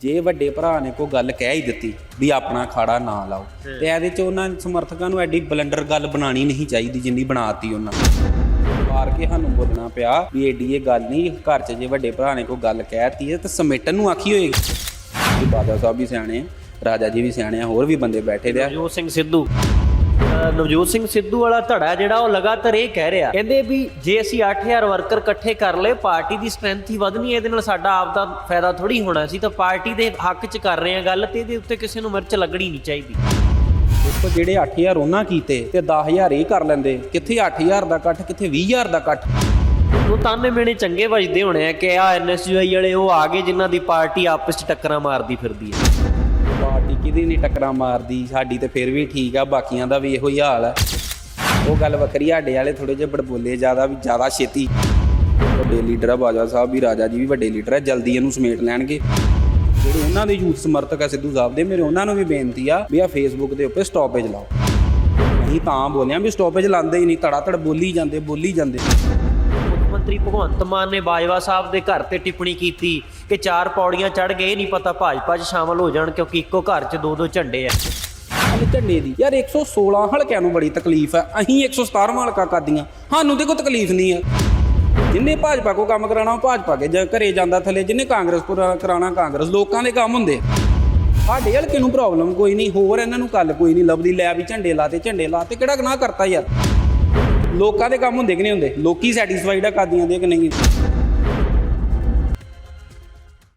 ਜੇ ਵੱਡੇ ਭਰਾ ਨੇ ਕੋਈ ਗੱਲ ਕਹਿ ਹੀ ਦਿੱਤੀ ਵੀ ਆਪਣਾ ਖਾੜਾ ਨਾ ਲਾਓ ਤੇ ਇਹਦੇ ਚ ਉਹਨਾਂ ਸਮਰਥਕਾਂ ਨੂੰ ਐਡੀ ਬਲੰਡਰ ਗੱਲ ਬਣਾਣੀ ਨਹੀਂ ਚਾਹੀਦੀ ਜਿੰਨੀ ਬਣਾਤੀ ਉਹਨਾਂ ਵਾਰ ਕੇ ਸਾਨੂੰ ਬੋਲਣਾ ਪਿਆ ਵੀ ਏਡੀ ਇਹ ਗੱਲ ਨਹੀਂ ਘਰ 'ਚ ਜੇ ਵੱਡੇ ਭਰਾ ਨੇ ਕੋਈ ਗੱਲ ਕਹਿਤੀ ਤਾਂ ਸਮੇਟਣ ਨੂੰ ਆਖੀ ਹੋਏਗੀ। ਵੀ ਬਾਦਲ ਸਾਹਿਬ ਵੀ ਸਿਆਣੇ ਆ ਰਾਜਾ ਜੀ ਵੀ ਸਿਆਣੇ ਆ ਹੋਰ ਵੀ ਬੰਦੇ ਬੈਠੇ ਦੇ ਆ ਨਵਜੋਤ ਸਿੰਘ ਸਿੱਧੂ। ਨਵਜੋਤ ਸਿੰਘ ਸਿੱਧੂ ਵਾਲਾ ਧੜਾ ਜਿਹੜਾ ਉਹ ਲਗਾਤਾਰ ਇਹ ਕਹਿ ਰਿਹਾ। ਕਹਿੰਦੇ ਵੀ ਜੇ ਅਸੀਂ 8000 ਵਰਕਰ ਇਕੱਠੇ ਕਰ ਲਏ ਪਾਰਟੀ ਦੀ ਸਟਰੈਂਥ ਹੀ ਵਧਣੀ ਹੈ, ਇਹਦੇ ਨਾਲ ਸਾਡਾ ਆਪ ਦਾ ਫਾਇਦਾ ਥੋੜੀ ਹੋਣਾ। ਸੀ ਤਾਂ ਪਾਰਟੀ ਦੇ ਹੱਕ 'ਚ ਕਰ ਰਹੇ ਆ ਗੱਲ ਤੇ ਇਹਦੇ ਉੱਤੇ ਕਿਸੇ ਨੂੰ ਮਿਰਚ ਲੱਗਣੀ ਨਹੀਂ ਚਾਹੀਦੀ। ਦੇਖੋ ਜਿਹੜੇ 8000 ਉਹਨਾਂ ਕੀਤੇ ਤੇ 10000 ਇਹ ਕਰ ਲੈਂਦੇ। ਕਿੱਥੇ 8000 ਦਾ ਇਕੱਠ ਕਿੱਥੇ 20000 ਦਾ ਇਕੱਠ? ਉਹ ਤਾਨੇ ਮੇਣੇ ਚੰਗੇ ਵੱਜਦੇ ਹੋਣੇ ਆ ਕਿ ਆ ਐਨਐਸਯੂਆਈ ਵਾਲੇ ਉਹ ਆ ਗਏ ਜਿਨ੍ਹਾਂ ਦੀ ਪਾਰਟੀ ਆਪਸ 'ਚ ਟੱਕਰਾਂ ਮਾਰਦੀ ਫਿਰਦੀ ਹੈ। ਪਾਰਟੀ ਕਿਹਦੀ ਨਹੀਂ ਟੱਕਰਾਂ ਮਾਰਦੀ, ਸਾਡੀ ਤੇ ਫਿਰ ਵੀ ਠੀਕ ਆ, ਬਾਕੀਆਂ ਦਾ ਵੀ ਇਹੋ ਹੀ ਹਾਲ ਆ। ਉਹ ਗੱਲ ਵੱਖਰੀ ਸਾਡੇ ਵਾਲੇ ਥੋੜੇ ਜਿਹੇ ਬੜਬੋਲੇ ਜ਼ਿਆਦਾ ਵੀ, ਜ਼ਿਆਦਾ ਛੇਤੀ। ਵੱਡੇ ਲੀਡਰ ਆ, ਬਾਜਵਾ ਸਾਹਿਬ ਵੀ, ਰਾਜਾ ਜੀ ਵੀ ਵੱਡੇ ਲੀਡਰ ਆ, ਜਲਦੀ ਇਹਨੂੰ ਸਮੇਟ ਲੈਣਗੇ। ਜਿਹੜੇ ਉਹਨਾਂ ਦੇ ਯੂਥ ਸਮਰਥਕ ਆ, ਸਿੱਧੂ ਸਾਹਿਬ ਦੇ, ਮੇਰੇ ਉਹਨਾਂ ਨੂੰ ਵੀ ਬੇਨਤੀ ਆ ਵੀ ਆ ਫੇਸਬੁੱਕ ਦੇ ਉੱਤੇ ਸਟਾਪੇਜ ਲਾਓ। ਅਸੀਂ ਤਾਂ ਬੋਲਿਆ ਵੀ ਸਟਾਪੇਜ ਲਾਉਂਦੇ ਹੀ ਨਹੀਂ ਧੜਾ ਧੜ ਬੋਲੀ ਜਾਂਦੇ ਬੋਲੀ ਜਾਂਦੇ। ਮੰਤਰੀ ਭਗਵੰਤ ਮਾਨ ਨੇ ਬਾਜਵਾ ਸਾਹਿਬ ਦੇ ਘਰ ਤੇ ਟਿੱਪਣੀ ਕੀਤੀ ਕਿ ਚਾਰ ਪੌੜੀਆਂ ਚੜ ਗਏ, ਨਹੀਂ ਪਤਾ ਭਾਜਪਾ 'ਚ ਸ਼ਾਮਲ ਹੋ ਜਾਣ ਕਿਉਂਕਿ ਇੱਕੋ ਘਰ 'ਚ ਦੋ ਦੋ ਝੰਡੇ ਆ ਹਲੇ ਝੰਡੇ ਦੀ। ਯਾਰ 116 ਹਲਕਿਆਂ ਨੂੰ ਬੜੀ ਤਕਲੀਫ ਹੈ ਅਸੀਂ 117 ਹਲਕਾ ਕਰਦੀਆਂ। ਸਾਨੂੰ ਤੇ ਕੋਈ ਤਕਲੀਫ ਨਹੀਂ ਹੈ ਜਿੰਨੇ ਭਾਜਪਾ ਕੋ ਕੰਮ ਕਰਾਣਾ ਉਹ ਭਾਜਪਾ ਕੇ ਜਾਂ ਘਰੇ ਜਾਂਦਾ ਥੱਲੇ। ਜਿੰਨੇ ਕਾਂਗਰਸ ਕੋ ਕਰਾਣਾ ਕਾਂਗਰਸ ਲੋਕਾਂ ਦੇ ਕੰਮ ਹੁੰਦੇ। ਸਾਡੇ ਹਲਕੇ ਨੂੰ ਪ੍ਰੋਬਲਮ ਕੋਈ ਨਹੀਂ। ਹੋਰ ਇਹਨਾਂ ਨੂੰ ਕੱਲ ਕੋਈ ਨਹੀਂ। ਲੱਭਦੀ ਲੈ ਵੀ ਝੰਡੇ ਲਾਤੇ ਝੰਡੇ ਲਾਤੇ। ਕਿਹੜਾ ਗੁਨਾਹ ਕਰਤਾ ਯਾਰ? ਲੋਕਾਂ ਦੇ ਕੰਮ ਹੁੰਦੇ ਕਿ ਨਹੀਂ ਹੁੰਦੇ? ਲੋਕੀ ਸੈਟੀਸਫਾਈਡ ਆ ਕਾਦੀਆਂ ਦੇ ਕਿ ਨਹੀਂ?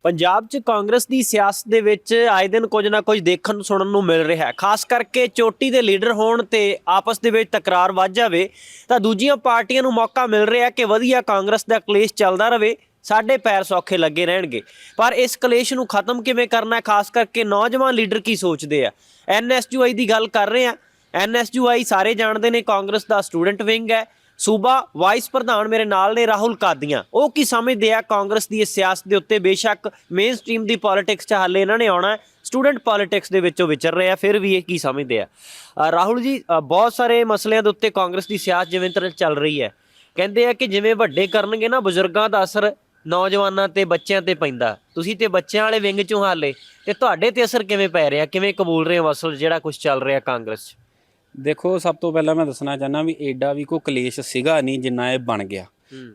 ਪੰਜਾਬ 'ਚ ਕਾਂਗਰਸ ਦੀ ਸਿਆਸਤ ਦੇ ਵਿੱਚ ਆਏ ਦਿਨ ਕੁਝ ਨਾ ਕੁਝ ਦੇਖਣ ਨੂੰ, ਸੁਣਨ ਨੂੰ ਮਿਲ ਰਿਹਾ ਹੈ। ਖਾਸ ਕਰਕੇ ਚੋਟੀ ਦੇ ਲੀਡਰ ਹੋਣ ਤੇ ਆਪਸ ਦੇ ਵਿੱਚ ਤਕਰਾਰ ਵੱਧ ਜਾਵੇ, ਤਾਂ ਦੂਜੀਆਂ ਪਾਰਟੀਆਂ ਨੂੰ ਮੌਕਾ ਮਿਲ ਰਿਹਾ ਕਿ ਵਧੀਆ ਕਾਂਗਰਸ ਦਾ ਕਲੇਸ਼ ਚੱਲਦਾ ਰਹੇ, ਸਾਡੇ ਪੈਰ ਸੌਖੇ ਲੱਗੇ ਰਹਿਣਗੇ। ਪਰ ਇਸ ਕਲੇਸ਼ ਨੂੰ ਖਤਮ ਕਿਵੇਂ ਕਰਨਾ ਹੈ? ਖਾਸ ਕਰਕੇ ਨੌਜਵਾਨ ਲੀਡਰ ਕੀ ਸੋਚਦੇ ਆ? ਐਨਐਸਯੂਆਈ ਦੀ ਗੱਲ ਕਰ ਰਹੇ ਆ ਐਨਐਸਯੂਆਈ ਸਾਰੇ ਜਾਣਦੇ ਨੇ, ਕਾਂਗਰਸ ਦਾ ਸਟੂਡੈਂਟ ਵਿੰਗ ਹੈ। ਸੂਬਾ ਵਾਈਸ ਪ੍ਰਧਾਨ ਮੇਰੇ ਨਾਲ ਨੇ, ਰਾਹੁਲ ਕਾਦੀਆਂ। ਉਹ ਕੀ ਸਮਝਦੇ ਆ ਕਾਂਗਰਸ ਦੀ ਇਸ ਸਿਆਸਤ ਦੇ ਉੱਤੇ? ਬੇਸ਼ੱਕ ਮੇਨ ਸਟ੍ਰੀਮ ਦੀ ਪੋਲਿਟਿਕਸ 'ਚ ਹਾਲੇ ਇਹਨਾਂ ਨੇ ਆਉਣਾ ਸਟੂਡੈਂਟ ਪੋਲਿਟਿਕਸ ਦੇ ਵਿੱਚੋਂ ਵਿਚਰ ਰਹੇ ਆ, ਫਿਰ ਵੀ ਇਹ ਕੀ ਸਮਝਦੇ ਆ? ਰਾਹੁਲ ਜੀ ਬਹੁਤ ਸਾਰੇ ਮਸਲਿਆਂ ਦੇ ਉੱਤੇ ਕਾਂਗਰਸ ਦੀ ਸਿਆਸਤ ਜਿਵੇਂ ਤਰ੍ਹਾਂ ਚੱਲ ਰਹੀ ਹੈ। ਕਹਿੰਦੇ ਆ ਕਿ ਜਿਵੇਂ ਵੱਡੇ ਕਰਨਗੇ ਨਾ, ਬਜ਼ੁਰਗਾਂ ਦਾ ਅਸਰ ਨੌਜਵਾਨਾਂ ਤੇ, ਬੱਚਿਆਂ ਤੇ ਪੈਂਦਾ। ਤੁਸੀਂ ਤੇ ਬੱਚਿਆਂ ਵਾਲੇ ਵਿੰਗ 'ਚੋਂ ਹਾਲੇ। ਤੇ ਤੁਹਾਡੇ ਤੇ ਅਸਰ ਕਿਵੇਂ ਪੈ ਰਿਹਾ? ਕਿਵੇਂ ਕਬੂਲ ਰਹੇ ਹੋ ਅਸਲ ਜਿਹੜਾ ਕੁਝ ਚੱਲ ਰਿਹਾ ਕਾਂਗਰਸ 'ਚ? ਦੇਖੋ ਸਭ ਤੋਂ ਪਹਿਲਾਂ ਮੈਂ ਦੱਸਣਾ ਚਾਹੁੰਦਾ ਵੀ ਐਡਾ ਵੀ ਕੋਈ ਕਲੇਸ਼ ਸੀਗਾ ਨਹੀਂ ਜਿੰਨਾ ਇਹ ਬਣ ਗਿਆ।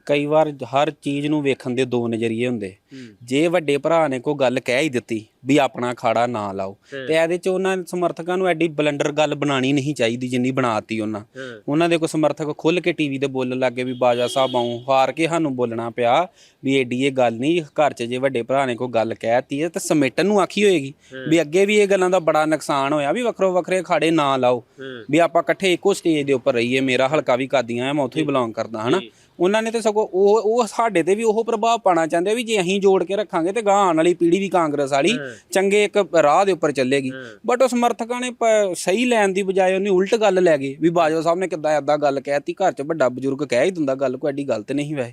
ਕਈ ਵਾਰ ਹਰ ਚੀਜ਼ ਨੂੰ ਵੇਖਣ ਦੇ ਦੋ ਨਜ਼ਰੀਏ ਹੁੰਦੇ। ਜੇ ਵੱਡੇ ਭਰਾ ਨੇ ਕੋਈ ਗੱਲ ਕਹਿ ਹੀ ਦਿੱਤੀ ਵੀ ਆਪਣਾ ਖਾੜਾ ਨਾ ਲਾਓ ਤੇ ਇਹਦੇ ਚ ਉਹਨਾਂ ਸਮਰਥਕਾਂ ਨੂੰ ਐਡੀ ਬਲੰਡਰ ਗੱਲ ਬਣਾਣੀ ਨਹੀਂ ਚਾਹੀਦੀ ਜਿੰਨੀ ਬਣਾਤੀ ਉਹਨਾਂ। ਉਹਨਾਂ ਦੇ ਕੋਈ ਸਮਰਥਕ ਖੁੱਲ ਕੇ ਟੀਵੀ ਤੇ ਬੋਲਣ ਲੱਗੇ ਵੀ ਬਾਜਾ ਸਾਹਿਬ ਆਉਂ ਹਾਰ ਕੇ ਸਾਨੂੰ ਬੋਲਣਾ ਪਿਆ ਵੀ ਐਡੀ ਇਹ ਗੱਲ ਨਹੀਂ ਘਰ 'ਚ ਜੇ ਵੱਡੇ ਭਰਾ ਨੇ ਕੋਈ ਗੱਲ ਕਹਿਤੀ ਹੈ ਤਾਂ ਸਮੇਟਣ ਨੂੰ ਆਖੀ ਹੋਏਗੀ ਵੀ ਅੱਗੇ ਵੀ ਇਹ ਗੱਲਾਂ ਦਾ ਬੜਾ ਨੁਕਸਾਨ ਹੋਇਆ ਵੀ ਵੱਖਰੋ ਵੱਖਰੇ ਖਾੜੇ ਨਾ ਲਾਓ। ਵੀ ਆਪਾਂ ਇਕੱਠੇ ਇੱਕੋ ਸਟੇਜ ਦੇ ਉੱਪਰ ਰਹੀਏ ਮੇਰਾ ਹਲਕਾ ਵੀ ਕਾਦੀਆਂ ਹੈ ਮੈਂ ਉੱਥੋਂ ਹੀ ਬਿਲੋਂਗ ਕਰਦਾ ਹਨਾ? ਉਹਨਾਂ ਨੇ ਤੇ ਸਗੋਂ ਉਹ ਉਹ ਸਾਡੇ ਤੇ ਵੀ ਉਹ ਪ੍ਰਭਾਵ ਪਾਣਾ ਚਾਹੁੰਦੇ ਆ ਵੀ ਜੇ ਅਸੀਂ ਜੋੜ ਕੇ ਰੱਖਾਂਗੇ ਤੇ ਗਾਂ ਆਉਣ ਵਾਲੀ ਪੀੜ੍ਹੀ ਵੀ ਕਾਂਗਰਸ ਵਾਲੀ ਚੰਗੇ ਇੱਕ ਰਾਹ ਦੇ ਉੱਪਰ ਚੱਲੇਗੀ। ਬਟ ਉਹ ਸਮਰਥਕਾਂ ਨੇ ਸਹੀ ਲੈਣ ਦੀ ਬਜਾਏ ਉਹਨੇ ਉਲਟ ਗੱਲ ਲੈ ਗਏ ਵੀ ਬਾਜਵਾ ਸਾਹਿਬ ਨੇ ਕਿੱਦਾਂ ਏਦਾਂ ਗੱਲ ਕਹਿਤੀ ਘਰ 'ਚ ਵੱਡਾ ਬਜ਼ੁਰਗ ਕਹਿ ਹੀ ਦਿੰਦਾ ਗੱਲ ਕੋਈ ਐਡੀ ਗਲਤ ਨਹੀਂ ਵੈਸੇ।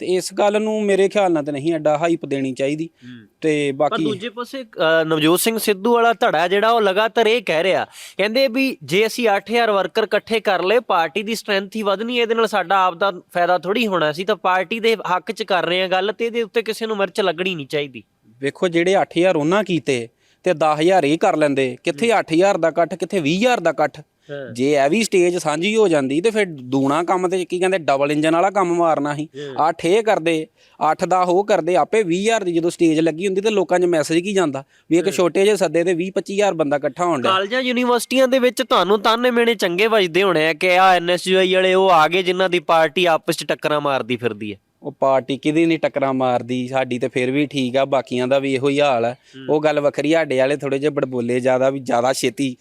ਤੇ ਇਸ ਗੱਲ ਨੂੰ ਮੇਰੇ ਖਿਆਲ ਨਾਲ ਤੇ ਨਹੀਂ ਐਡਾ ਹਾਈਪ ਦੇਣੀ ਚਾਹੀਦੀ। ਤੇ ਪਰ ਬਾਕੀ ਦੂਜੇ ਪਾਸੇ ਨਵਜੋਤ ਸਿੰਘ ਸਿੱਧੂ ਵਾਲਾ ਧੜਾ ਜਿਹੜਾ ਉਹ ਲਗਾਤਾਰ ਇਹ ਕਹਿ ਰਿਹਾ ਕਹਿੰਦੇ ਵੀ ਜੇ ਅਸੀਂ 8000 ਵਰਕਰ ਇਕੱਠੇ ਕਰ ਲਏ ਪਾਰਟੀ ਦੀ ਸਟਰੈਂਥ ਹੀ ਵਧਣੀ ਇਹਦੇ ਨਾਲ ਸਾਡਾ ਆਪ ਦਾ ਫਾਇਦਾ ਥੋੜੀ ਹੋਣਾ ਸੀ ਤਾਂ ਪਾਰਟੀ ਦੇ ਹੱਕ 'ਚ ਕਰ ਰਹੇ ਆ ਗੱਲ ਤੇ ਇਹਦੇ ਉੱਤੇ ਕਿਸੇ ਨੂੰ ਮਿਰਚ ਲੱਗਣੀ ਨਹੀਂ ਚਾਹੀਦੀ। ਵੇਖੋ ਜਿਹੜੇ 8000 ਉਹਨਾਂ ਕੀਤੇ ਤੇ 10000 ਇਹ ਕਰ ਲੈਂਦੇ, ਕਿੱਥੇ 8000 ਦਾ ਇਕੱਠ, ਕਿੱਥੇ 20000 ਦਾ ਇਕੱਠ? ਜੇ ਇਹ ਵੀ ਸਟੇਜ ਸਾਂਝੀ ਹੋ ਜਾਂਦੀ ਤੇ ਫਿਰ ਦੂਣਾ ਕੰਮ ਤੇ ਕੀ ਕਹਿੰਦੇ ਡਬਲ ਇੰਜਨ ਵਾਲਾ ਕੰਮ ਮਾਰਨਾ ਸੀ। ਅੱਠ ਇਹ ਕਰਦੇ ਅੱਠ ਦਾ ਉਹ ਕਰਦੇ ਆਪੇ 20000 ਦੀ ਜਦੋਂ ਸਟੇਜ ਲੱਗੀ ਹੁੰਦੀ ਤੇ ਲੋਕਾਂ 'ਚ ਮੈਸੇਜ ਕੀ ਜਾਂਦਾ? ਵੀ ਇੱਕ ਛੋਟੇ ਜਿਹੇ ਸੱਦੇ ਤੇ 20 25000 ਬੰਦਾ ਇਕੱਠਾ ਹੋਣ ਡਿਆ। ਕਾਲਜਾਂ ਯੂਨੀਵਰਸਿਟੀਆਂ ਦੇ ਵਿੱਚ ਤੁਹਾਨੂੰ ਤਾਨੇ ਮੇਣੇ ਚੰਗੇ ਵੱਜਦੇ ਹੋਣੇ ਆ ਕਿ ਆ ਐਨਐਸਯੂਆਈ ਵਾਲੇ ਉਹ ਆ ਗਏ ਜਿਨ੍ਹਾਂ ਦੀ ਪਾਰਟੀ ਆਪਸ 'ਚ ਟੱਕਰਾਂ ਮਾਰਦੀ ਫਿਰਦੀ ਹੈ ਉਹ ਪਾਰਟੀ ਕਿਹਦੀ ਨਹੀਂ ਟੱਕਰਾਂ ਮਾਰਦੀ ਸਾਡੀ ਤੇ ਫਿਰ ਵੀ ਠੀਕ ਆ ਬਾਕੀਆਂ ਦਾ ਵੀ ਇਹੋ ਹੀ ਹਾਲ ਹੈ। ਉਹ ਗੱਲ ਵੱਖਰੀ ਆ, ਸਾਡੇ ਵਾਲੇ ਥੋੜੇ ਜਿਹੇ ਬੜਬੋਲੇ ਜ਼ਿਆਦਾ ਵੀ ਜ਼ਿਆਦਾ ਛੇਤੀ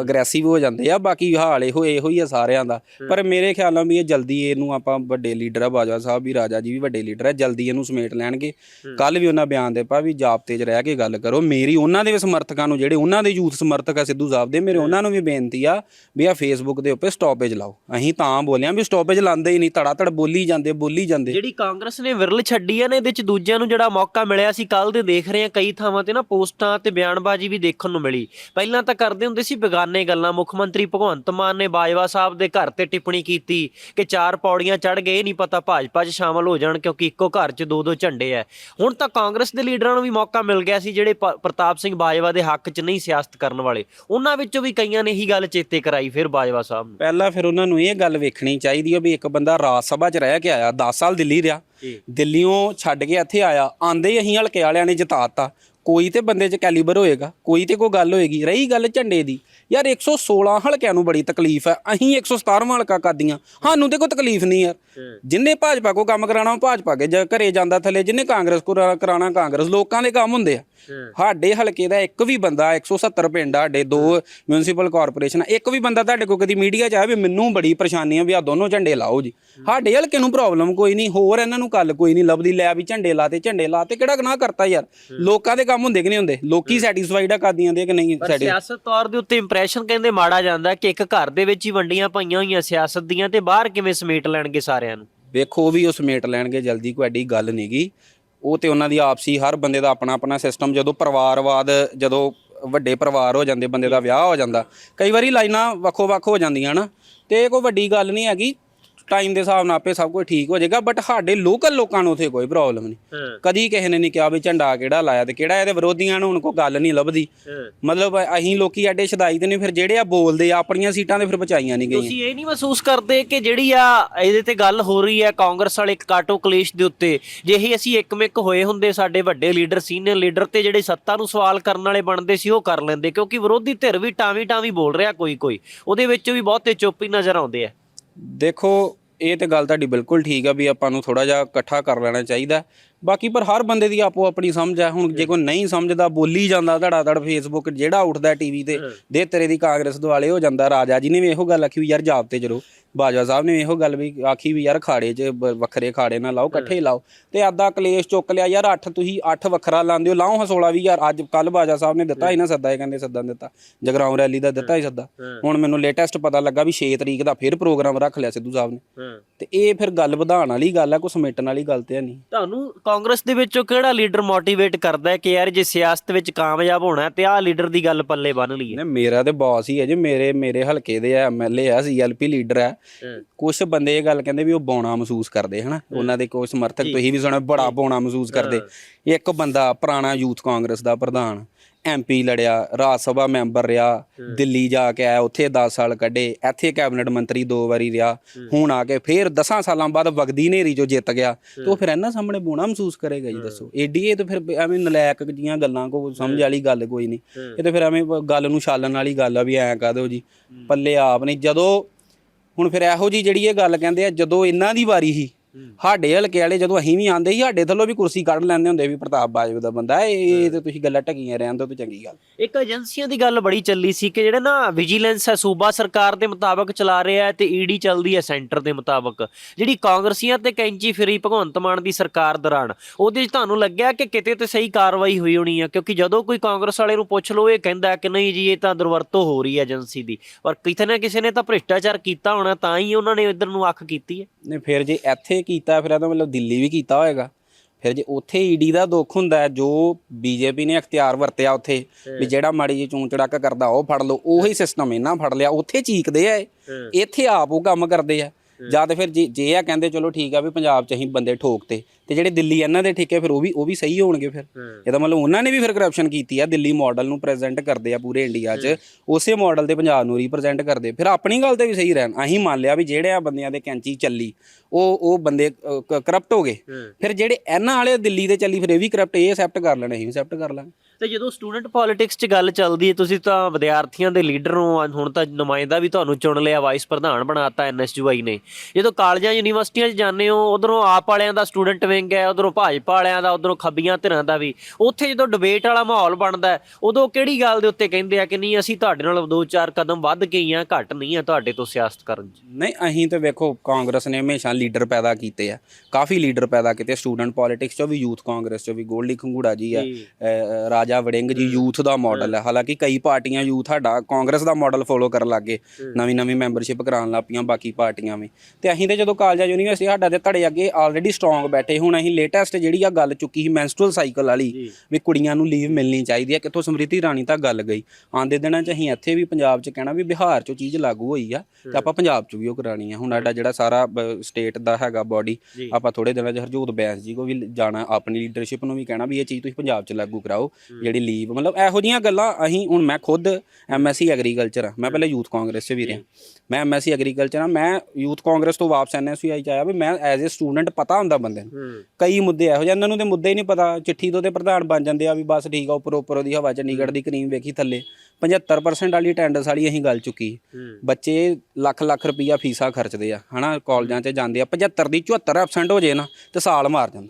ਅਗਰੈਸਿਵ ਹੋ ਜਾਂਦੇ ਆ ਬਾਕੀ ਹਾਲ ਇਹੋ ਇਹੋ ਹੀ ਆ ਸਾਰਿਆਂ ਦਾ। ਪਰ ਮੇਰੇ ਖਿਆਲ ਨਾਲ ਵੀ ਇਹ ਜਲਦੀ ਇਹਨੂੰ ਆਪਾਂ ਵੱਡੇ ਲੀਡਰ ਆ ਬਾਜਵਾ ਸਾਹਿਬ ਵੀ ਰਾਜਾ ਜੀ ਵੀ ਵੱਡੇ ਲੀਡਰ ਆ ਜਲਦੀ ਇਹਨੂੰ ਸਮੇਟ ਲੈਣਗੇ। ਕੱਲ ਵੀ ਉਹਨਾਂ ਬਿਆਨ ਦੇ ਪਾ ਵੀ ਜਾਬਤੇ 'ਚ ਰਹਿ ਕੇ ਗੱਲ ਕਰੋ। ਮੇਰੀ ਉਹਨਾਂ ਦੇ ਸਮਰਥਕਾਂ ਨੂੰ ਜਿਹੜੇ ਉਹਨਾਂ ਦੇ ਯੂਥ ਸਮਰਥਕ ਆ ਸਿੱਧੂ ਸਾਹਿਬ ਦੇ ਮੇਰੇ ਉਹਨਾਂ ਨੂੰ ਵੀ ਬੇਨਤੀ ਆ ਵੀ ਆ ਫੇਸਬੁੱਕ ਦੇ ਉੱਤੇ ਸਟਾਪੇਜ ਲਾਓ। ਅਸੀਂ ਤਾਂ ਬੋਲਿਆ ਵੀ ਸਟਾਪੇਜ ਲਾਉਂਦੇ ਹੀ ਨਹੀਂ ਧੜਾ ਧੜ ਬੋਲੀ ਜਾਂਦੇ ਬੋਲੀ ਜਾਂਦੇ। ਜਿਹੜੀ ਕਾਂਗਰਸ ਨੇ ਵਿਰਲ ਛੱਡੀ ਆ ਨੇ ਇਹਦੇ ਚ ਦੂਜਿਆਂ ਨੂੰ ਜਿਹੜਾ ਮੌਕਾ ਮਿਲਿਆ ਸੀ ਕੱਲ ਦੇ ਦੇਖ ਰਹੇ ਆ ਕਈ ਥਾਵਾਂ ਤੇ ਨਾ ਪੋਸਟਾਂ ਤੇ ਬਿਆਨਬਾਜ਼ੀ ਵੀ ਦੇਖਣ ਨੂੰ ਮਿਲੀ। ਪਹਿਲਾਂ ਤਾਂ ਕਰਦੇ ਹੁੰਦੇ ਸੀ ਬੇਗਾਨੇ ਗੱਲਾਂ। ਮੁੱਖ ਮੰਤਰੀ ਭਗਵੰਤ ਮਾਨ ਨੇ ਬਾਜਵਾ ਸਾਹਿਬ ਦੇ ਘਰ ਤੇ ਟਿੱਪਣੀ ਕੀਤੀ ਕਿ ਚਾਰ ਪੌੜੀਆਂ ਚੜ ਗਏ ਨਹੀਂ ਪਤਾ ਭਾਜਪਾ 'ਚ ਸ਼ਾਮਲ ਹੋ ਜਾਣ ਕਿਉਂਕਿ ਇੱਕੋ ਘਰ 'ਚ ਦੋ ਦੋ ਝੰਡੇ ਆ ਹੁਣ ਤਾਂ ਕਾਂਗਰਸ ਦੇ ਲੀਡਰਾਂ ਨੂੰ ਵੀ ਮੌਕਾ ਮਿਲ ਗਿਆ ਸੀ ਜਿਹੜੇ ਪ੍ਰਤਾਪ ਸਿੰਘ ਬਾਜਵਾ ਦੇ ਹੱਕ 'ਚ ਨਹੀਂ ਸਿਆਸਤ ਕਰਨ ਵਾਲੇ। ਉਹਨਾਂ ਵਿੱਚੋਂ ਵੀ ਕਈਆਂ ਨੇ ਇਹੀ ਗੱਲ ਚੇਤੇ ਕਰਾਈ ਫਿਰ ਬਾਜਵਾ ਸਾਹਿਬ ਨੂੰ। ਪਹਿਲਾਂ ਫਿਰ ਉਹਨਾਂ ਨੂੰ ਇਹ ਗੱਲ ਵੇਖਣੀ ਚਾਹੀਦੀ ਹੈ ਵੀ ਇੱਕ ਬੰਦਾ ਰਾਜ ਸਭਾ 'ਚ ਰਹਿ ਕੇ ਆਇਆ 10 ਸਾਲ ਦਿੱਲੀ ਰਿਹਾ। ਦਿੱਲੀੋਂ ਛੱਡ ਕੇ ਇੱਥੇ ਆਇਆ ਆਂਦੇ ਹੀ ਅਸੀਂ ਹਲਕੇ ਵਾਲਿਆਂ ਨੇ ਜਿਤਾਤਾ। ਕੋਈ ਤੇ ਬੰਦੇ 'ਚ ਕੈਲੀਬਰ ਹੋਏਗਾ ਕੋਈ ਤੇ ਕੋਈ ਗੱਲ ਹੋਏਗੀ। ਰਹੀ ਗੱਲ ਝੰਡੇ ਦੀ ਯਾਰ 116 ਹਲਕਿਆਂ ਨੂੰ ਬੜੀ ਤਕਲੀਫ ਹੈ ਅਸੀਂ 117ਵਾਂ ਹਲਕਾ ਕਰਦੀਆਂ ਸਾਨੂੰ ਤੇ ਕੋਈ ਤਕਲੀਫ ਨਹੀਂ ਯਾਰ। ਜਿੰਨੇ ਭਾਜਪਾ ਕੋ ਕੰਮ ਕਰਾਣਾ ਉਹ ਭਾਜਪਾ ਕੇ ਜਾਂ ਘਰੇ ਜਾਂਦਾ ਥੱਲੇ ਜਿੰਨੇ ਕਾਂਗਰਸ ਕੋ ਕਰਾਉਣਾ ਕਾਂਗਰਸ ਲੋਕਾਂ ਦੇ ਕੰਮ ਹੁੰਦੇ ਆ। ਸਾਡੇ ਹਲਕੇ ਦਾ ਇੱਕ ਵੀ ਬੰਦਾ 170 ਪਿੰਡ ਆ ਸਾਡੇ ਦੋ ਮਿਊਨਿਸਪਲ ਕਾਰਪੋਰੇਸ਼ਨ ਇੱਕ ਵੀ ਬੰਦਾ ਤੁਹਾਡੇ ਕੋ ਕਦੀ ਮੀਡੀਆ 'ਚ ਆਇਆ ਵੀ ਮੈਨੂੰ ਬੜੀ ਪਰੇਸ਼ਾਨੀ ਆ ਵੀ ਆ ਦੋਨੋਂ ਝੰਡੇ ਲਾਓ ਜੀ। ਸਾਡੇ ਹਲਕੇ ਨੂੰ ਪ੍ਰੋਬਲਮ ਕੋਈ ਨਹੀਂ ਹੋਰ ਇਹਨਾਂ ਨੂੰ ਗੱਲ ਕੋਈ ਨਹੀਂ ਲੱਭਦੀ ਲੈ ਵੀ ਝੰਡੇ ਲਾਤੇ ਝੰਡੇ ਲਾਤੇ ਕਿਹੜਾ ਗੁਨਾਹ ਕਰਤਾ ਯਾਰ। ਲੋਕਾਂ ਦੇ ਕੰਮ ਹੁੰਦੇ ਕਿ ਨਹੀਂ ਹੁੰਦੇ? ਲੋਕੀ ਸੈਟੀਸਫਾਈਡ ਆ ਕਰਦੀਆਂ ਦੇ ਕਿ ਨਹੀਂ ਸੈਟੀ ਸਿਆਸਤ ਤੌਰ ਦੇ ਉੱਤੇ ਇੰਪ੍ਰੈਸ਼ਨ ਕਹਿੰਦੇ ਮਾੜਾ ਜਾਂਦਾ ਕਿ ਇੱਕ ਘਰ ਦੇ ਵਿੱਚ ਹੀ ਵੰਡੀਆਂ ਪਈਆਂ ਹੋਈਆਂ ਸਿਆਸਤ ਦੀਆਂ ਤੇ ਬਾਹਰ ਕਿਵੇਂ ਸਮੇਟ ਲੈਣਗੇ ਸਾਰਿਆਂ ਨੂੰ? ਵੇਖੋ ਵੀ ਉਹ ਸਮੇਟ ਲੈਣਗੇ ਜਲਦੀ ਕੋਈ ਐਡੀ ਗੱਲ ਨਹੀਂਗੀ ਉਹ ਤੇ ਉਹਨਾਂ ਦੀ ਆਪਸੀ, ਹਰ ਬੰਦੇ ਦਾ ਆਪਣਾ ਆਪਣਾ ਸਿਸਟਮ ਜਦੋਂ ਪਰਿਵਾਰਵਾਦ, ਜਦੋਂ ਵੱਡੇ ਪਰਿਵਾਰ ਹੋ ਜਾਂਦੇ, ਬੰਦੇ ਦਾ ਵਿਆਹ ਹੋ ਜਾਂਦਾ, ਕਈ ਵਾਰੀ ਲਾਈਨਾਂ ਵੱਖੋ ਵੱਖ ਹੋ ਜਾਂਦੀਆਂ ਨਾ, ਤੇ ਇਹ ਕੋਈ ਵੱਡੀ ਗੱਲ ਨਹੀਂ ਹੈਗੀ। ਟਾਈਮ ਦੇ ਹਿਸਾਬ ਨਾਲ ਆਪੇ ਸਭ ਕੁਝ ਠੀਕ ਹੋ ਜਾਏਗਾ ਬਟ ਸਾਡੇ ਲੋਕਲ ਲੋਕਾਂ ਨੂੰ ਉਥੇ ਕੋਈ ਪ੍ਰੋਬਲਮ ਨਹੀਂ। ਕਦੀ ਕਿਸੇ ਨੇ ਨਹੀਂ ਕਿਹਾ ਵੀ ਝੰਡਾ ਕਿਹੜਾ ਲਾਇਆ ਤੇ ਕਿਹੜਾ ਇਹਦੇ ਵਿਰੋਧੀਆਂ ਨੂੰ ਹੁਣ ਕੋਈ ਗੱਲ ਨਹੀਂ ਲੱਭਦੀ। ਮਤਲਬ ਅਸੀਂ ਲੋਕੀ ਐਡੇ ਸ਼ਦਾਈ ਤੇ ਨੇ ਫਿਰ ਜਿਹੜੇ ਆ ਬੋਲਦੇ ਆ ਆਪਣੀਆਂ ਸੀਟਾਂ ਤੇ ਫਿਰ ਬਚਾਈਆਂ ਨਹੀਂ ਗਈਆਂ। ਤੁਸੀਂ ਇਹ ਨਹੀਂ ਮਹਿਸੂਸ ਕਰਦੇ ਕਿ ਜਿਹੜੀ ਆ ਇਹਦੇ ਤੇ ਗੱਲ ਹੋ ਰਹੀ ਹੈ ਕਾਂਗਰਸ ਵਾਲੇ ਕਾਟੋ ਕਲੇਸ਼ ਦੇ ਉੱਤੇ ਜੇ ਹੀ ਅਸੀਂ ਇੱਕਮਿਕ ਹੋਏ ਹੁੰਦੇ ਸਾਡੇ ਵੱਡੇ ਲੀਡਰ ਸੀਨੀਅਰ ਲੀਡਰ ਤੇ ਜਿਹੜੇ ਸੱਤਾ ਨੂੰ ਸਵਾਲ ਕਰਨ ਵਾਲੇ ਬਣਦੇ ਸੀ ਉਹ ਕਰ ਲੈਂਦੇ ਕਿਉਂਕਿ ਵਿਰੋਧੀ ਧਿਰ ਵੀ ਟਾਵੀ ਟਾਵੀ ਬੋਲ ਰਿਹਾ ਕੋਈ ਕੋਈ ਉਹਦੇ ਵਿੱਚ ਵੀ ਬਹੁਤੇ ਚੁੱਪ ਹੀ ਨਜ਼ਰ ਆਉਂਦੇ ਆ। ਦੇਖੋ ਇਹ ਤੇ ਗੱਲ ਤੁਹਾਡੀ ਬਿਲਕੁਲ ਠੀਕ ਆ ਵੀ ਆਪਾਂ ਨੂੰ ਥੋੜਾ ਜਿਹਾ ਇਕੱਠਾ ਕਰ ਲੈਣਾ ਚਾਹੀਦਾ। ਬਾਕੀ ਪਰ ਹਰ ਬੰਦੇ ਦੀ ਆਪੋ ਆਪਣੀ ਸਮਝ ਹੈ ਹੁਣ ਜੇ ਕੋਈ ਨਹੀਂ ਸਮਝਦਾ ਬੋਲੀ ਜਾਂਦਾ ਧੜਾ ਧੜ ਫੇਸਬੁੱਕ ਜਿਹੜਾ ਉੱਠਦਾ ਟੀਵੀ ਤੇ ਦੇ ਤੇਰੇ ਦੀ ਕਾਂਗਰਸ ਦੁਆਲੇ ਹੋ ਜਾਂਦਾ ਰਾਜਾ। ਜੀ ਨੇ ਵੀ ਇਹੋ ਗੱਲ ਆਖੀ ਵੀ ਯਾਰ ਜਾਬ ਤੇ ਚਲੋ। ਬਾਜਵਾ ਸਾਹਿਬ ਨੇ ਇਹੋ ਗੱਲ ਵੀ ਆਖੀ ਵੀ ਯਾਰ ਖਾੜੇ 'ਚ ਬ- ਵੱਖਰੇ ਖਾੜੇ ਨਾ ਲਾਓ ਇਕੱਠੇ ਹੀ। ਲਾਓ। ਤੇ ਆਦਾ ਕਲੇਸ਼ ਚੁੱਕ ਲਿਆ ਯਾਰ ਅੱਠ ਤੁਸੀਂ ਅੱਠ ਵੱਖਰਾ ਲਾਉਂਦੇ ਹੋ ਲਾਓ ਹਸੋਲਾ ਵੀ ਯਾਰ ਅੱਜ ਕੱਲ ਬਾਜਵਾ ਸਾਹਿਬ ਨੇ ਦਿੱਤਾ ਹੀ ਨਾ ਸੱਦਾ ਇਹ ਕਹਿੰਦੇ ਸੱਦਾ ਦਿੱਤਾ। ਜਗਰਾਉਂ ਰੈਲੀ ਦਾ ਦਿੱਤਾ ਹੀ ਸੱਦਾ। ਹੁਣ ਮੈਨੂੰ ਲੇਟੈਸਟ ਪਤਾ ਲੱਗਾ ਵੀ 6 ਤਰੀਕ ਦਾ ਫਿਰ ਪ੍ਰੋਗਰਾਮ ਰੱਖ ਲਿਆ ਸਿੱਧੂ ਸਾਹਿਬ ਨੇ। ਹਾਂ। ਤੇ ਇਹ ਫਿਰ ਗੱਲ ਵਧਾਉਣ ਵਾਲੀ ਗੱਲ ਆ ਕੋਈ ਸਮੇਟਣ ਵਾਲੀ ਗੱਲ ਤੇ ਹੈ ਨਹੀਂ। ਤੁਹਾਨੂੰ ਕਾਂਗਰਸ ਦੇ ਵਿੱਚੋਂ ਕਿਹੜਾ ਲੀਡਰ ਮੋਟੀਵੇਟ ਕਰਦਾ ਹੈ ਕਿ ਯਾਰ ਜੇ ਸਿਆਸਤ ਵਿੱਚ ਕਾਮਯਾਬ ਹੋਣਾ ਹੈ ਤੇ ਆਹ ਲੀਡਰ ਦੀ ਗੱਲ ਪੱਲੇ ਬੰਨ ਲਈਏ? ਨੇ ਮੇਰਾ ਤੇ ਬਾਸ ਹੀ ਹੈ ਜੀ ਮੇਰੇ ਮੇਰੇ ਹਲਕੇ ਦੇ ਐਮਐਲਏ ਆ ਸੀਐਲਪੀ ਲੀਡਰ ਆ ਕੁਝ ਬੰਦੇ ਇਹ ਗੱਲ ਕਹਿੰਦੇ ਵੀ ਉਹ ਬੌਣਾ ਮਹਿਸੂਸ ਕਰਦੇ ਹਨਾ? ਉਹਨਾਂ ਦੇ ਕੋਈ ਸਮਰਥਕ ਤੁਸੀਂ ਵੀ ਸੁਣਿਆ ਬੜਾ ਬੌਣਾ ਮਹਿਸੂਸ ਕਰਦੇ। ਇੱਕ ਬੰਦਾ ਪੁਰਾਣਾ ਯੂਥ ਕਾਂਗਰਸ ਦਾ ਪ੍ਰਧਾਨ ਐਮਪੀ ਲੜਿਆ ਰਾਜ ਸਭਾ ਮੈਂਬਰ ਰਿਹਾ ਦਿੱਲੀ ਜਾ ਕੇ ਆਇਆ ਉੱਥੇ 10 ਸਾਲ ਕੱਢੇ ਇੱਥੇ ਕੈਬਨਿਟ ਮੰਤਰੀ ਦੋ ਵਾਰੀ ਰਿਹਾ। ਹੁਣ ਆ ਕੇ ਫੇਰ 10 ਸਾਲਾਂ ਬਾਅਦ ਵਗਦੀ ਨੇਰੀ ਜੋ ਜਿੱਤ ਗਿਆ ਤੇ ਫਿਰ ਇਹਨਾਂ ਸਾਹਮਣੇ ਬੋਣਾ ਮਹਿਸੂਸ ਕਰੇਗਾ ਜੀ ਦੱਸੋ। ਏਡੀ ਇਹ ਤਾਂ ਫਿਰ ਐਵੇਂ ਨਲਾਇਕ ਜੀਆਂ ਗੱਲਾਂ ਕੋ ਸਮਝ ਵਾਲੀ ਗੱਲ ਕੋਈ ਨਹੀਂ। ਇਹ ਤਾਂ ਫਿਰ ਐਵੇਂ ਗੱਲ ਨੂੰ ਛਾਲਣ ਵਾਲੀ ਗੱਲ ਆ ਵੀ ਐਂ ਕਹ ਦਿਓ ਜੀ ਪੱਲੇ ਆਪ ਨਹੀਂ। ਜਦੋਂ ਹੁਣ ਫਿਰ ਇਹੋ ਜੀ ਜਿਹੜੀ ਇਹ ਗੱਲ ਕਹਿੰਦੇ ਆ ਜਦੋਂ ਇਹਨਾਂ ਦੀ ਵਾਰੀ ਸੀ ਸਾਡੇ ਹਲਕੇ ਵਾਲੇ ਜਦੋਂ ਅਸੀਂ ਵੀ ਆਂਦੇ ਸੀ ਸਾਡੇ ਥੱਲੋਂ ਵੀ ਕੁਰਸੀ ਕੱਢ ਲੈਂਦੇ ਹੁੰਦੇ ਵੀ ਪ੍ਰਤਾਪ ਬਾਜਵਾ ਦਾ ਬੰਦਾ ਹੈ, ਇਹ ਤੇ ਤੁਸੀਂ ਗੱਲਾਂ ਟਕੀਆਂ ਰਹਿਣ ਤੋਂ ਚੰਗੀ ਗੱਲ। ਇੱਕ ਏਜੰਸੀਆਂ ਦੀ ਗੱਲ ਬੜੀ ਚੱਲੀ ਸੀ ਕਿ ਜਿਹੜੇ ਨਾ ਵਿਜੀਲੈਂਸ ਹੈ ਸੂਬਾ ਸਰਕਾਰ ਦੇ ਮੁਤਾਬਕ ਚਲਾ ਰਿਹਾ ਹੈ ਤੇ ਈਡੀ ਚੱਲਦੀ ਹੈ ਸੈਂਟਰ ਦੇ ਮੁਤਾਬਕ। ਜਿਹੜੀ ਕਾਂਗਰਸੀਆਂ ਤੇ ਕੈਂਚੀ ਫਿਰੀ ਭਗਵੰਤ ਮਾਨ ਦੀ ਸਰਕਾਰ ਦੌਰਾਨ ਉਹਦੇ ਵਿੱਚ ਤੁਹਾਨੂੰ ਲੱਗਿਆ ਕਿ ਕਿਤੇ ਤੇ ਸਹੀ ਕਾਰਵਾਈ ਹੋਈ ਹੋਣੀ ਆ ਕਿਉਂਕਿ ਜਦੋਂ ਕੋਈ ਕਾਂਗਰਸ ਵਾਲੇ ਨੂੰ ਪੁੱਛ ਲਓ ਇਹ ਕਹਿੰਦਾ ਕਿ ਨਹੀਂ ਜੀ ਇਹ ਤਾਂ ਦੁਰਵਰਤੋਂ ਹੋ ਰਹੀ ਹੈ ਏਜੰਸੀ ਦੀ। ਪਰ ਕਿਤੇ ਨਾ ਕਿਸੇ ਨੇ ਤਾਂ ਭ੍ਰਿਸ਼ਟਾਚਾਰ ਕੀਤਾ ਹੋਣਾ ਤਾਂ ਹੀ ਉਹਨਾਂ ਨੇ ਇਧਰ ਨੂੰ ਅੱਖ ਕੀਤੀ ਹੈ। ਨੇ ਫਿਰ ਜੇ ਇੱਥੇ ਕੀਤਾ ਫਿਰ ਇਹਦਾ ਮਤਲਬ ਦਿੱਲੀ ਵੀ ਕੀਤਾ ਹੋਏਗਾ। ਫਿਰ ਜੇ ਉੱਥੇ ਈਡੀ ਦਾ ਦੁੱਖ ਹੁੰਦਾ ਜੋ ਬੀਜੇਪੀ ਨੇ ਅਖਤਿਆਰ ਵਰਤਿਆ ਉੱਥੇ ਵੀ ਜਿਹੜਾ ਮਾੜੀ ਜੀ ਚੂੰ ਚੜਾਕ ਕਰਦਾ ਉਹ ਫੜ ਲਓ। ਉਹੀ ਸਿਸਟਮ ਇਹਨਾਂ ਫੜ ਲਿਆ ਉੱਥੇ ਚੀਕਦੇ ਆ। ਇੱਥੇ ਆਪ ਉਹ ਕੰਮ ਕਰਦੇ ਆ। ਜਾਂ ਤੇ ਫਿਰ ਜੇ ਜੇ ਆ ਕਹਿੰਦੇ ਚਲੋ ਠੀਕ ਆ ਵੀ ਪੰਜਾਬ 'ਚ ਅਸੀਂ ਬੰਦੇ ਠੋਕਤੇ ਤੇ ਜਿਹੜੇ ਦਿੱਲੀ ਇਹਨਾਂ ਦੇ ਠੇਕੇ ਫਿਰ ਉਹ ਵੀ ਉਹ ਵੀ ਸਹੀ ਹੋਣਗੇ ਫਿਰ। ਇਹਦਾ ਮਤਲਬ ਉਹਨਾਂ ਨੇ ਵੀ ਫਿਰ ਕਰਪਸ਼ਨ ਕੀਤੀ ਆ ਦਿੱਲੀ ਮਾਡਲ ਨੂੰ ਪ੍ਰੈਜ਼ੈਂਟ ਕਰਦੇ ਆ ਪੂਰੇ ਇੰਡੀਆ 'ਚ ਉਸੇ ਮਾਡਲ ਤੇ ਪੰਜਾਬ ਨੂੰ ਰਿਪਰੈਜ਼ੈਂਟ ਕਰਦੇ। ਫਿਰ ਆਪਣੀ ਗੱਲ ਤੇ ਵੀ ਸਹੀ ਰਹਿਣ ਅਸੀਂ ਮੰਨ ਲਿਆ ਵੀ ਜਿਹੜੇ ਆ ਬੰਦਿਆਂ ਦੇ ਕੈਂਚੀ ਚੱਲੀ ਉਹ ਉਹ ਬੰਦੇ ਕਰਪਟ ਹੋ ਗਏ। ਫਿਰ ਜਿਹੜੇ ਇਹਨਾਂ ਵਾਲੇ ਦਿੱਲੀ ਦੇ ਚੱਲੀ ਫਿਰ ਇਹ ਵੀ ਕਰਪਟ ਇਹ ਐਕਸੈਪਟ ਕਰ ਲੈਣ ਅਸੀਂ ਵੀ ਐਕਸੈਪਟ ਕਰ ਲਾਂਗੇ। ਤੇ ਜਦੋਂ ਸਟੂਡੈਂਟ ਪੋਲਿਟਿਕਸ 'ਚ ਗੱਲ ਚੱਲਦੀ ਹੈ ਤੁਸੀਂ ਤਾਂ ਵਿਦਿਆਰਥੀਆਂ ਦੇ ਲੀਡਰ ਹੋ ਹੁਣ ਤਾਂ ਨੁਮਾਇੰਦਾ ਵੀ ਤੁਹਾਨੂੰ ਚੁਣ ਲਿਆ ਵਾਈਸ ਪ੍ਰਧਾਨ ਬਣਾਤਾ ਐਨਐਸਯੂਆਈ ਨੇ। ਜਦੋਂ ਕਾਲਜਾਂ ਯੂਨੀਵਰਸਿਟੀਆਂ 'ਚ ਜਾਂਦੇ ਹੋ ਉਧਰੋਂ ਆਪ ਵਾਲਿਆਂ ਦਾ ਸਟੂਡੈਂਟ ਵਿੰਗ ਹੈ ਉਧਰੋਂ ਭਾਜਪਾ ਵਾਲਿਆਂ ਦਾ ਉਧਰੋਂ ਖੱਬੀਆਂ ਧਿਰਾਂ ਦਾ ਵੀ। ਉੱਥੇ ਜਦੋਂ ਡਿਬੇਟ ਵਾਲਾ ਮਾਹੌਲ ਬਣਦਾ ਉਦੋਂ ਕਿਹੜੀ ਗੱਲ ਦੇ ਉੱਤੇ ਕਹਿੰਦੇ ਆ ਕਿ ਨਹੀਂ ਅਸੀਂ ਤੁਹਾਡੇ ਨਾਲ ਦੋ ਚਾਰ ਕਦਮ ਵੱਧ ਕੇ ਹੀ ਆ ਘੱਟ ਨਹੀਂ ਆ ਤੁਹਾਡੇ ਤੋਂ ਸਿਆਸਤ ਕਰਨ 'ਚ? ਨਹੀਂ ਅਸੀਂ ਤੇ ਵੇਖੋ ਕਾਂਗਰਸ ਨੇ ਹਮੇਸ਼ਾ ਲੀਡਰ ਪੈਦਾ ਕੀਤੇ ਆ। ਕਾਫੀ ਲੀਡਰ ਪੈਦਾ ਕੀਤੇ ਸਟੂਡੈਂਟ ਪੋਲਿਟਿਕਸ ਚੋਂ ਵੀ ਯੂਥ ਕਾਂਗਰਸ ਚੋਂ ਵੀ ਗੋਲਡੀ ਖੰਗੂੜਾ ਜੀ ਆ ਰਾਜਾ ਰਾਜਾ ਵੜਿੰਗ ਜੀ ਯੂਥ ਦਾ ਮਾਡਲ ਹੈ। ਹਾਲਾਂਕਿ ਕਈ ਪਾਰਟੀਆਂ ਯੂਥ ਸਾਡਾ ਕਾਂਗਰਸ ਦਾ ਮਾਡਲ ਫੋਲੋ ਕਰਨ ਲੱਗੇ ਨਵੀਂ ਨਵੀਂ ਮੈਂਬਰਸ਼ਿਪ ਕਰਾਉਣ ਲੱਗ ਪਈਆਂ ਬਾਕੀ ਪਾਰਟੀਆਂ ਵੀ। ਤੇ ਅਸੀਂ ਤੇ ਜਦੋਂ ਕਾਲਜਾ ਯੂਨੀਵਰਸਿਟੀ ਸਾਡਾ ਤੇ ਧੜੇ ਅੱਗੇ ਆਲਰੇਡੀ ਸਟਰੋਂਗ ਬੈਠੇ। ਹੁਣ ਅਸੀਂ ਲੇਟੈਸਟ ਜਿਹੜੀ ਆ ਗੱਲ ਚੁੱਕੀ ਸੀ ਮੈਂਸਟਰੂਅਲ ਸਾਈਕਲ ਵਾਲੀ ਵੀ ਕੁੜੀਆਂ ਨੂੰ ਲੀਵ ਮਿਲਣੀ ਚਾਹੀਦੀ ਹੈ। ਕਿੱਥੋਂ ਸਮ੍ਰਿਤੀ ਰਾਣੀ ਤੱਕ ਗੱਲ ਗਈ। ਆਂਦੇ ਦਿਨਾਂ 'ਚ ਅਸੀਂ ਇੱਥੇ ਵੀ ਪੰਜਾਬ 'ਚ ਕਹਿਣਾ ਵੀ ਬਿਹਾਰ 'ਚੋਂ ਚੀਜ਼ ਲਾਗੂ ਹੋਈ ਆ ਤੇ ਆਪਾਂ ਪੰਜਾਬ 'ਚ ਵੀ ਉਹ ਕਰਾਣੀ ਆ। ਹੁਣ ਸਾਡਾ ਜਿਹੜਾ ਸਾਰਾ ਸਟੇਟ ਦਾ ਹੈਗਾ ਬਾਡੀ। ਆਪਾਂ ਥੋੜੇ ਦਿਨਾਂ 'ਚ ਹਰਜੋਤ ਬੈਂਸ ਜੀ ਕੋ ਵੀ ਜਾਣਾ ਆਪਣੀ ਲੀਡਰਸ਼ਿਪ ਨੂੰ ਵੀ ਕਹਿਣਾ ਵੀ ਇਹ ਚੀਜ਼ ਤੁਸੀਂ ਪੰਜਾਬ 'ਚ ਲਾਗੂ ਕਰਾਓ। ਜਿਹੜੀ ਲੀਵ ਮਤਲਬ ਇਹੋ ਜੀਆਂ ਗੱਲਾਂ ਅਸੀਂ ਹੁਣ ਮੈਂ ਖੁਦ ਐਮਐਸਸੀ ਐਗਰੀਕਲਚਰ ਆ। ਮੈਂ ਪਹਿਲੇ ਯੂਥ ਕਾਂਗਰਸ 'ਚ ਵੀ ਰਿਹਾ। ਮੈਂ ਐਮਐਸਸੀ ਐਗਰੀਕਲਚਰ ਆ। ਮੈਂ ਯੂਥ ਕਾਂਗਰਸ ਤੋਂ ਵਾਪਸ ਐਨਐਸਯੂਆਈ 'ਚ ਆਇਆ ਵੀ ਮੈਂ ਐਜ਼ ਅ ਸਟੂਡੈਂਟ ਪਤਾ ਹੁੰਦਾ ਬੰਦੇ ਨੂੰ। ਕਈ ਮੁੱਦੇ ਇਹੋ ਜਿਹੇ ਇਹਨਾਂ ਨੂੰ ਤੇ ਮੁੱਦੇ ਹੀ ਨਹੀਂ ਪਤਾ। ਚਿੱਠੀ ਤੋਂ ਤੇ ਪ੍ਰਧਾਨ ਬਣ ਜਾਂਦੇ ਆ ਵੀ ਬਸ ਠੀਕ ਆ ਉੱਪਰ ਉੱਪਰ ਉਹਦੀ ਹਵਾ ਚੰਡੀਗੜ੍ਹ ਦੀ ਕਰੀਮ ਵੇਖੀ ਥੱਲੇ। 75% ਵਾਲੀ ਅਟੈਂਡੈਂਸ ਵਾਲੀ ਅਸੀਂ ਗੱਲ ਚੁੱਕੀ। ਬੱਚੇ ਲੱਖ ਲੱਖ ਰੁਪਈਆ ਫੀਸਾਂ ਖਰਚਦੇ ਆ। ਹਨਾ ਕਾਲਜਾਂ 'ਚ ਜਾਂਦੇ ਆ। 75 ਦੀ 74% ਹੋ ਜੇ ਨਾ ਤੇ ਸਾਲ ਮਾਰ ਜਾਂਦਾ।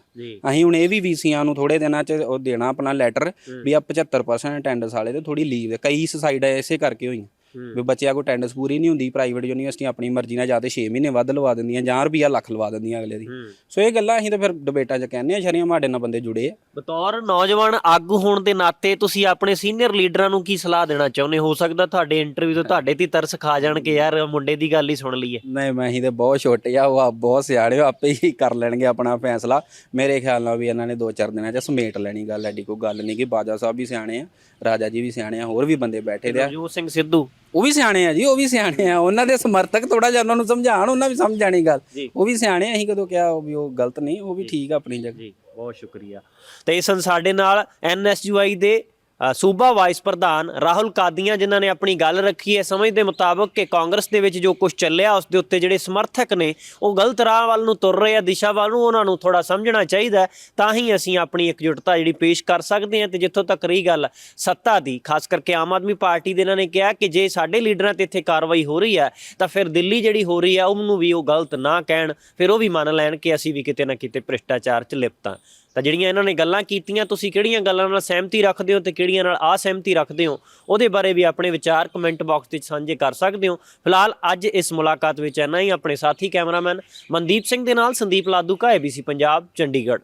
ਅਸੀਂ ਹੁਣ ਇਹ ਵੀ ਵੀਸੀਆਂ ਨੂੰ ਥੋੜੇ ਦਿਨਾਂ 'ਚ ਉਹ ਦੇਣਾ ਆਪਣਾ ਲੈਟਰ ਵੀ ਆ 75% ਅਟੈਂਡੈਂਸ ਵਾਲੇ ਤੇ ਥੋੜੀ ਲੀਵ ਦੇ ਕਈ ਸੁਸਾਈਡ ਐਸੇ ਕਰਕੇ ਹੋਈਆਂ। ਵੀ ਬੱਚਿਆਂ ਕੋਲ ਅਟੈਂਡੈਂਸ ਪੂਰੀ ਨਹੀਂ ਹੁੰਦੀ ਪ੍ਰਾਈਵੇਟ ਯੂਨੀਵਰਸਿਟੀਆਂ ਆਪਣੀ ਮਰਜ਼ੀ ਨਾਲ ਜਾਂ ਤੇ 6 ਮਹੀਨੇ ਵੱਧ ਲਵਾ ਦਿੰਦੀਆਂ ਜਾਂ ਰੁਪਈਆ ਲੱਖ ਲਵਾ ਦਿੰਦੀਆਂ ਅਗਲੇ ਦੀ। ਸੋ ਇਹ ਗੱਲਾਂ ਅਸੀਂ ਤਾਂ ਫਿਰ ਡਿਬੇਟਾਂ 'ਚ ਕਹਿੰਦੇ ਆ ਸ਼ਰੀਆਂ ਸਾਡੇ ਨਾਲ ਬੰਦੇ ਜੁੜੇ ਆ। ਬਤੌਰ ਨੌਜਵਾਨ ਆਗੂ ਹੋਣ ਦੇ ਨਾਤੇ ਤੁਸੀਂ ਆਪਣੇ ਸੀਨੀਅਰ ਲੀਡਰਾਂ ਨੂੰ ਕੀ ਸਲਾਹ ਦੇਣਾ ਚਾਹੁੰਦੇ ਹੋ? ਸਕਦਾ ਤੁਹਾਡੇ ਇੰਟਰਵਿਊ ਤੋਂ ਤੁਹਾਡੇ ਤੇ ਤਰਸ ਖਾ ਜਾਣ ਕਿ ਯਾਰ ਮੁੰਡੇ ਦੀ ਗੱਲ ਹੀ ਸੁਣ ਲਈਏ। ਨਹੀਂ ਮੈਂ ਅਸੀਂ ਤੇ ਬਹੁਤ ਛੋਟੇ ਆ ਉਹ ਬਹੁਤ ਸਿਆਣੇ ਆ, ਆਪੇ ਹੀ ਕਰ ਲੈਣਗੇ ਆਪਣਾ ਫੈਸਲਾ। ਮੇਰੇ ਖਿਆਲ ਨਾਲ ਵੀ ਇਹਨਾਂ ਨੇ ਦੋ ਚਾਰ ਦਿਨਾਂ 'ਚ ਸਮੇਟ ਲੈਣੀ ਗੱਲ ਐਡੀ ਕੋਈ ਗੱਲ ਨਹੀਂ ਕਿ ਬਾਜਾ ਸਾਹਿਬ ਵੀ ਸਿਆਣੇ ਆ ਰਾਜਾ ਜੀ ਵੀ ਸਿਆਣੇ ਆ ਹੋਰ ਵੀ ਬੰਦੇ ਬੈਠੇ ਦੇ ਆ। ਸਿੰਘ ਸਿੱਧੂ। ਉਹ ਵੀ ਸਿਆਣੇ ਆ ਜੀ ਉਹ ਵੀ ਸਿਆਣੇ ਆ। ਉਹਨਾਂ ਦੇ ਸਮਰਥਕ ਥੋੜਾ ਜਿਹਾ ਉਹਨਾਂ ਨੂੰ ਸਮਝਾਣ ਉਹਨਾਂ ਵੀ ਸਮਝ ਜਾਣੀ ਗੱਲ। ਉਹ ਵੀ ਸਿਆਣੇ ਆ, ਅਸੀਂ ਕਦੋਂ ਕਿਹਾ ਵੀ ਉਹ ਗਲਤ ਨਹੀਂ ਉਹ ਵੀ ਠੀਕ ਆ ਆਪਣੀ ਜਗ੍ਹਾ। ਜੀ ਬਹੁਤ ਸ਼ੁਕਰੀਆ। ਤੇ ਇਸ ਸਾਡੇ ਨਾਲ ਐਨਐਸਯੂਆਈ ਦੇ ਅ, ਸੂਬਾ ਵਾਈਸ ਪ੍ਰਧਾਨ ਰਾਹੁਲ ਕਾਦੀਆਂ, ਜਿਨ੍ਹਾਂ ਨੇ ਆਪਣੀ ਗੱਲ ਰੱਖੀ ਹੈ, ਸਮਝ ਦੇ ਮੁਤਾਬਕ ਕਿ ਕਾਂਗਰਸ ਦੇ ਵਿੱਚ ਜੋ ਕੁਝ ਚੱਲਿਆ, ਉਸ ਦੇ ਉੱਤੇ ਜਿਹੜੇ ਸਮਰਥਕ ਨੇ, ਉਹ ਗਲਤ ਰਾਹ ਵੱਲ ਨੂੰ ਤੁਰ ਰਹੇ ਆ, ਦਿਸ਼ਾ ਵੱਲ ਨੂੰ ਉਹਨਾਂ ਨੂੰ ਥੋੜਾ ਸਮਝਣਾ ਚਾਹੀਦਾ ਤਾਂ ਹੀ ਅਸੀਂ ਆਪਣੀ ਇਕਜੁੱਟਤਾ ਜਿਹੜੀ ਪੇਸ਼ ਕਰ ਸਕਦੇ ਹਾਂ, ਤੇ ਜਿੱਥੋਂ ਤੱਕ ਰਹੀ ਗੱਲ ਸੱਤਾ ਦੀ, ਖਾਸ ਕਰਕੇ ਆਮ ਆਦਮੀ ਪਾਰਟੀ ਦੇ, ਇਹਨਾਂ ਨੇ ਕਿਹਾ ਕਿ ਜੇ ਸਾਡੇ ਲੀਡਰਾਂ ਤੇ ਇੱਥੇ ਕਾਰਵਾਈ ਹੋ ਰਹੀ ਹੈ, ਤਾਂ ਫਿਰ ਦਿੱਲੀ ਜਿਹੜੀ ਹੋ ਰਹੀ ਹੈ, ਉਹਨੂੰ ਵੀ ਉਹ ਗਲਤ ਨਾ ਕਹਿਣ, ਫਿਰ ਉਹ ਵੀ ਮੰਨ ਲੈਣ ਕਿ ਅਸੀਂ ਵੀ ਕਿਤੇ ਨਾ ਕਿਤੇ ਭ੍ਰਿਸ਼ਟਾਚਾਰ 'ਚ ਲਿਪਤ ਹਾਂ। ਤਾਂ ਜਿਹੜੀਆਂ ਇਹਨਾਂ ਨੇ ਗੱਲਾਂ ਕੀਤੀਆਂ, ਤੁਸੀਂ ਕਿਹੜੀਆਂ ਗੱਲਾਂ ਨਾਲ ਸਹਿਮਤੀ ਰੱਖਦੇ ਹੋ ਤੇ ਕਿਹੜੀਆਂ ਨਾਲ ਅਸਹਿਮਤੀ ਰੱਖਦੇ ਹੋ, ਉਹਦੇ ਬਾਰੇ ਵੀ ਆਪਣੇ ਵਿਚਾਰ ਕਮੈਂਟ ਬਾਕਸ ਵਿੱਚ ਸਾਂਝੇ ਕਰ ਸਕਦੇ ਹੋ। ਫਿਲਹਾਲ ਅੱਜ ਇਸ ਮੁਲਾਕਾਤ ਵਿੱਚ ਇੰਨਾ ਹੀ, ਆਪਣੇ ਸਾਥੀ ਕੈਮਰਾਮੈਨ ਮਨਦੀਪ ਸਿੰਘ ਦੇ ਨਾਲ ਸੰਦੀਪ ਲਾਦੂ ਕਾ ABC ਪੰਜਾਬ, ਚੰਡੀਗੜ੍ਹ।